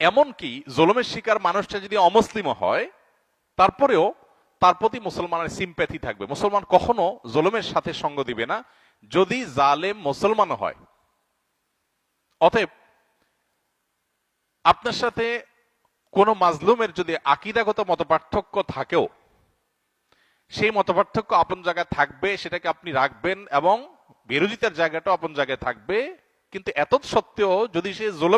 এমনকি জুলুমের শিকার মানুষটা যদি অমুসলিম হয়, তারপরেও তার প্রতি মুসলমানের সিম্প্যাথি থাকবে। মুসলমান কখনো জুলুমের সাথে সঙ্গ দিবে না। যদি জালেম মুসলমান হয়, অতএব আপনার সাথে কোনো মাজলুমের যদি আকিদাগত মতপার্থক্য থাকেও, সেই মতপার্থক্য আপন জায়গায় থাকবে, সেটাকে আপনি রাখবেন এবং বিরোধিতার জায়গাটাও আপন জায়গায় থাকবে। কিন্তু এত সত্ত্বেও যদি সে জুলুম